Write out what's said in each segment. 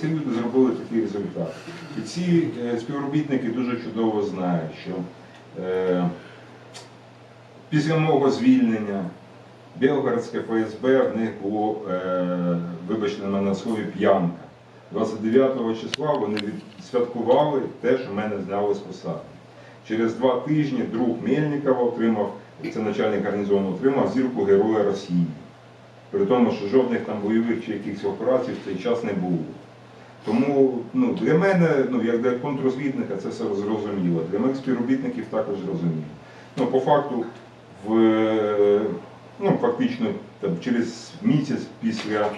ці люди зробили такий результат. І ці е, співробітники дуже чудово знають, що е, після мого звільнення Білгородське ФСБ в них було, е, вибачте на мене слові, п'янка. 29 числа вони відсвяткували те, що мене зняли з посади. Через два тижні друг Мельникова отримав, це начальник гарнізону, отримав зірку Героя Росії. При тому, що жодних там бойових чи якихось операцій в цей час не було. Тому ну, для мене, ну, як для контррозвідника, це все зрозуміло. Для моїх співробітників також зрозуміло. Ну, по факту, в, ну, фактично там, через місяць після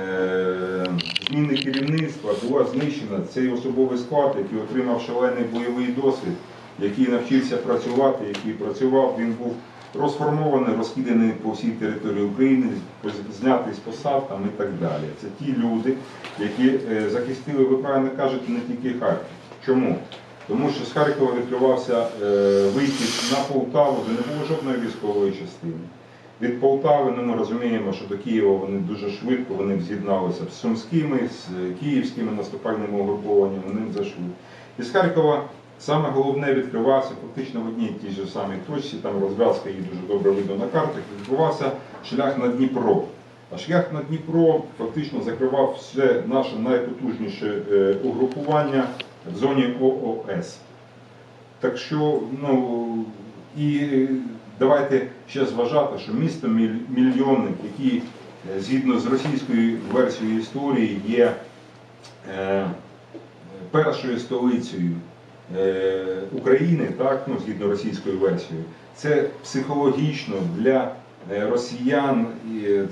е, зміни керівництва була знищена цей особовий склад, який отримав шалений бойовий досвід, який навчився працювати, який працював, він був розформований, розкиданий по всій території України, знятий з посад там, і так далі. Це ті люди, які е, захистили, ви правильно кажете, не тільки Харків. Чому? Тому що з Харкова відкривався е, вихід на Полтаву, де не було жодної військової частини. Від Полтави, ну, ми розуміємо, що до Києва вони дуже швидко вони з'єдналися з Сумськими, з київськими наступальними угрупованнями, вони зайшли. І з Харкова саме головне відкривався фактично в одній тій же самій точці, там розв'язка її дуже добре видно на картах, відбувався шлях на Дніпро. А шлях на Дніпро фактично закривав все наше найпотужніше е, угрупування в зоні ООС. Так що, ну і давайте ще зважати, що місто мільйонник, який е, згідно з російською версією історії є е, першою столицею України, так, ну, згідно російською версією, це психологічно для е, росіян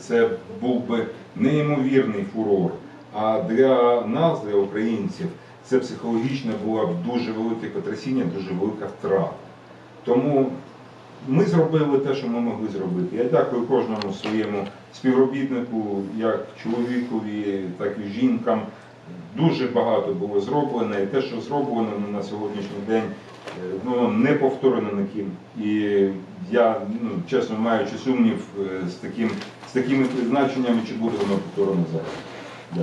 це був би неймовірний фурор. А для нас, для українців, це психологічно було б дуже велике потрясіння, дуже велика втрата. Тому ми зробили те, що ми могли зробити. Я дякую кожному своєму співробітнику, як чоловікові, так і жінкам. Дуже багато було зроблено, і те, що зроблено на сьогоднішній день, е, ну, не повторено ніким. І я, ну, чесно маючи сумнів е, з, таким, з такими призначеннями, чи буде воно повторено зараз.